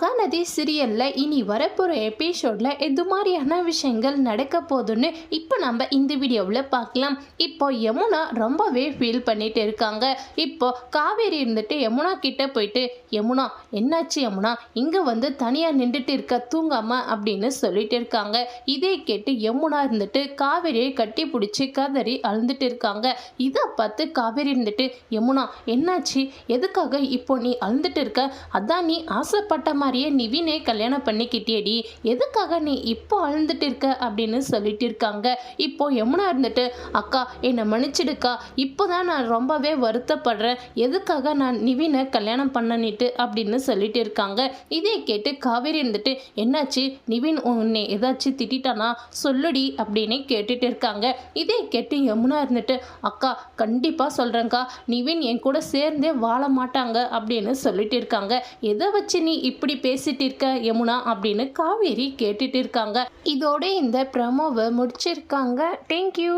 மகாநதி சீரியலில் இனி வரப்போகிற எபிசோட்ல எது மாதிரியான விஷயங்கள் நடக்க போகுதுன்னு இப்போ நம்ம இந்த வீடியோவில் பார்க்கலாம். இப்போ யமுனா ரொம்பவே ஃபீல் பண்ணிட்டு இருக்காங்க. இப்போ காவேரி இருந்துட்டு யமுனா கிட்ட போயிட்டு யமுனா என்னாச்சு யமுனா? இங்கே வந்து தனியாக நின்றுட்டு இருக்க தூங்காம? அப்படின்னு சொல்லிட்டு இருக்காங்க. இதை கேட்டு யமுனா இருந்துட்டு காவேரியை கட்டி பிடிச்சி கதறி அழுந்துட்டு இருக்காங்க. இதை பார்த்து காவேரி இருந்துட்டு யமுனா என்னாச்சு? எதுக்காக இப்போ நீ அழுந்துட்டு இருக்க? அதான் நீ ஆசைப்பட்ட மாதிரியே நிவினே கல்யாணம் பண்ணிக்கிட்டியடி. எதுக்காக நீ இப்போ அழுந்துட்டு இருக்க அப்படின்னு சொல்லிட்டு இருக்காங்க. இப்போ யமுனா இருந்துட்டு அக்கா என்னை மன்னிச்சிடுக்கா. இப்போ தான் நான் ரொம்பவே வருத்தப்படுறேன். எதுக்காக நான் நிவினை கல்யாணம் பண்ணனிட்டு அப்படின்னு சொல்லிட்டு இருக்காங்க. இதை கேட்டு காவேரி இருந்துட்டு என்னாச்சு? நிவின் உன்னை ஏதாச்சும் திட்டானா சொல்லுடி அப்படின்னு கேட்டுட்டு இருக்காங்க. இதை கேட்டு யமுனா இருந்துட்டு அக்கா கண்டிப்பாக சொல்கிறேங்க்கா நிவின் என் கூட சேர்ந்தே வாழ மாட்டாங்க அப்படின்னு சொல்லிட்டு இருக்காங்க. எதை வச்சு நீ இப்படி பேசிட்டு இருக்க யமுனா அப்படின்னு காவேரி கேட்டுட்டு இருக்காங்க. இதோட இந்த ப்ரமோவை முடிச்சிருக்காங்க. தேங்க்யூ